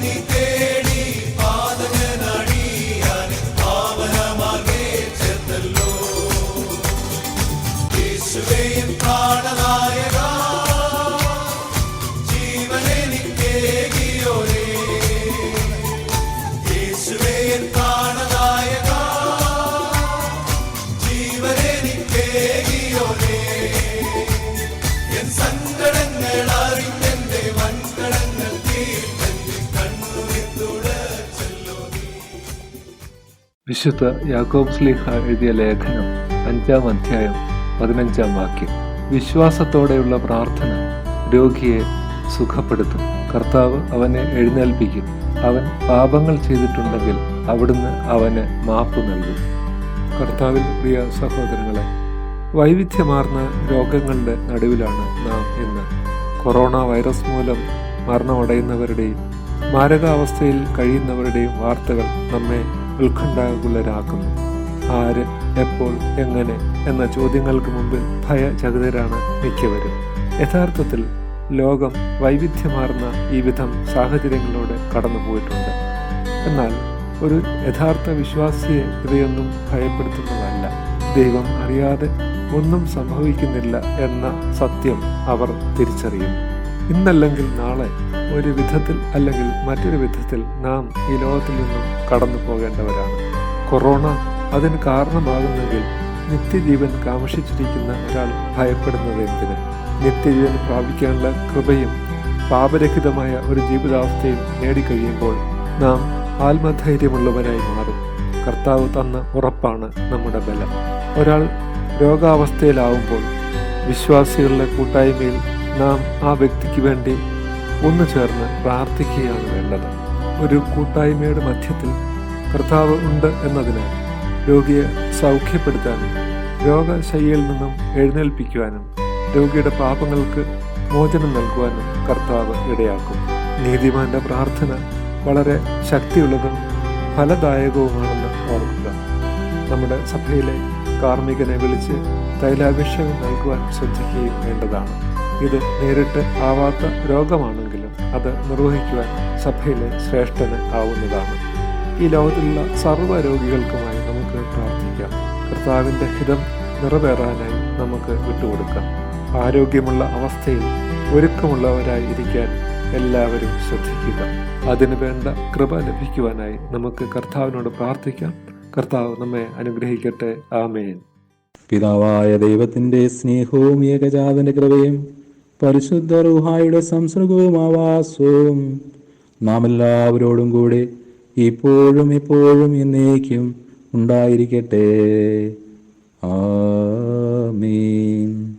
need you. വിശുദ്ധ യാക്കോബ് സ്ലീഹ എഴുതിയ ലേഖനം അഞ്ചാം അധ്യായം പതിനഞ്ചാം വാക്യം. വിശ്വാസത്തോടെയുള്ള പ്രാർത്ഥന രോഗിയെ സുഖപ്പെടുത്തും. കർത്താവ് അവനെ എഴുന്നേൽപ്പിക്കും. അവൻ പാപങ്ങൾ ചെയ്തിട്ടുണ്ടെങ്കിൽ അവിടുന്ന് അവന് മാപ്പ് നൽകും. കർത്താവിൽ പ്രിയ സഹോദരങ്ങളെ വൈവിധ്യമാർന്ന രോഗങ്ങളുടെ നടുവിലാണ് നാം ഇന്ന്. കൊറോണ വൈറസ് മൂലം മരണമടയുന്നവരുടെയും മാരകാവസ്ഥയിൽ കഴിയുന്നവരുടെയും വാർത്തകൾ നമ്മെ ഉത്കണ്ഠാകുലരാക്കുന്നു ആര് എപ്പോൾ എങ്ങനെ എന്ന ചോദ്യങ്ങൾക്ക് മുമ്പിൽ ഭയചകിതരാണ് മിക്കവരും. യഥാർത്ഥത്തിൽ ലോകം വൈവിധ്യമാർന്ന ഈ വിധം സാഹചര്യങ്ങളിലൂടെ കടന്നുപോയിട്ടുണ്ട്. എന്നാൽ ഒരു യഥാർത്ഥ വിശ്വാസിയെ ഇവയൊന്നും ഭയപ്പെടുത്തുന്നതല്ല. ദൈവം അറിയാതെ ഒന്നും സംഭവിക്കുന്നില്ല എന്ന സത്യം അവർ തിരിച്ചറിയുന്നു. ഇന്നല്ലെങ്കിൽ നാളെ ഒരു വിധത്തിൽ അല്ലെങ്കിൽ മറ്റൊരു വിധത്തിൽ നാം ഈ ലോകത്തിൽ നിന്നും കടന്നു പോകേണ്ടവരാണ്. കൊറോണ അതിന് കാരണമാകുന്നെങ്കിൽ നിത്യജീവൻ കാമക്ഷിച്ചിരിക്കുന്ന ഒരാൾ ഭയപ്പെടുന്നത് എന്തിന്? നിത്യജീവൻ പ്രാപിക്കാനുള്ള കൃപയും പാപരഹിതമായ ഒരു ജീവിതാവസ്ഥയും നേടിക്കഴിയുമ്പോൾ നാം ആത്മധൈര്യമുള്ളവരായി മാറും. കർത്താവ് തന്ന ഉറപ്പാണ് നമ്മുടെ ബലം. ഒരാൾ രോഗാവസ്ഥയിലാവുമ്പോൾ വിശ്വാസികളുടെ കൂട്ടായ്മയിൽ നാം ആ വ്യക്തിക്ക് വേണ്ടി ഒന്നു ചേർന്ന് പ്രാർത്ഥിക്കുകയാണ് വേണ്ടത്. ഒരു കൂട്ടായ്മയുടെ മധ്യത്തിൽ കർത്താവ് ഉണ്ട് എന്നതിനാൽ രോഗിയെ സൗഖ്യപ്പെടുത്താനും രോഗശയ്യയിൽ നിന്നും എഴുന്നേൽപ്പിക്കുവാനും രോഗിയുടെ പാപങ്ങൾക്ക് മോചനം നൽകുവാനും കർത്താവ് ഇടയാക്കും. നീതിമാന്റെ പ്രാർത്ഥന വളരെ ശക്തിയുള്ളതും ഫലദായകവുമാണെന്ന് ഓർക്കുക. നമ്മുടെ സഭയിലെ കാർമ്മികനെ വിളിച്ച് തൈലാഭിഷേകം നൽകുവാൻ ശ്രദ്ധിക്കുകയും വേണ്ടതാണ്. ഇത് നേരിട്ട് ആവാത്ത രോഗമാണെങ്കിലും അത് നിർവഹിക്കുവാൻ സഭയിലെ ശ്രേഷ്ഠന് ആവുന്നതാണ്. ഈ ലോകത്തിലുള്ള സർവ രോഗികൾക്കുമായി നമുക്ക് പ്രാർത്ഥിക്കാം. കർത്താവിന്റെ ഹിതം നിറവേറാനായി നമുക്ക് വിട്ടുകൊടുക്കാം. ആരോഗ്യമുള്ള അവസ്ഥയിൽ ഒരുക്കമുള്ളവരായി ഇരിക്കാൻ എല്ലാവരും ശ്രദ്ധിക്കുക. അതിനു വേണ്ട കൃപ ലഭിക്കുവാനായി നമുക്ക് കർത്താവിനോട് പ്രാർത്ഥിക്കാം. കർത്താവ് നമ്മെ അനുഗ്രഹിക്കട്ടെ. ആമേൻ. പിതാവായ ദൈവത്തിന്റെ സ്നേഹവും ഏകജാതന്റെ കൃപയും പരിശുദ്ധ റുഹായുടെ സംസർഗവുമാവാസവും. നാം എല്ലാവരോടും കൂടെ ഇപ്പോഴും ഇപ്പോഴും എന്നേക്കും ഉണ്ടായിരിക്കട്ടെ. ആമീൻ.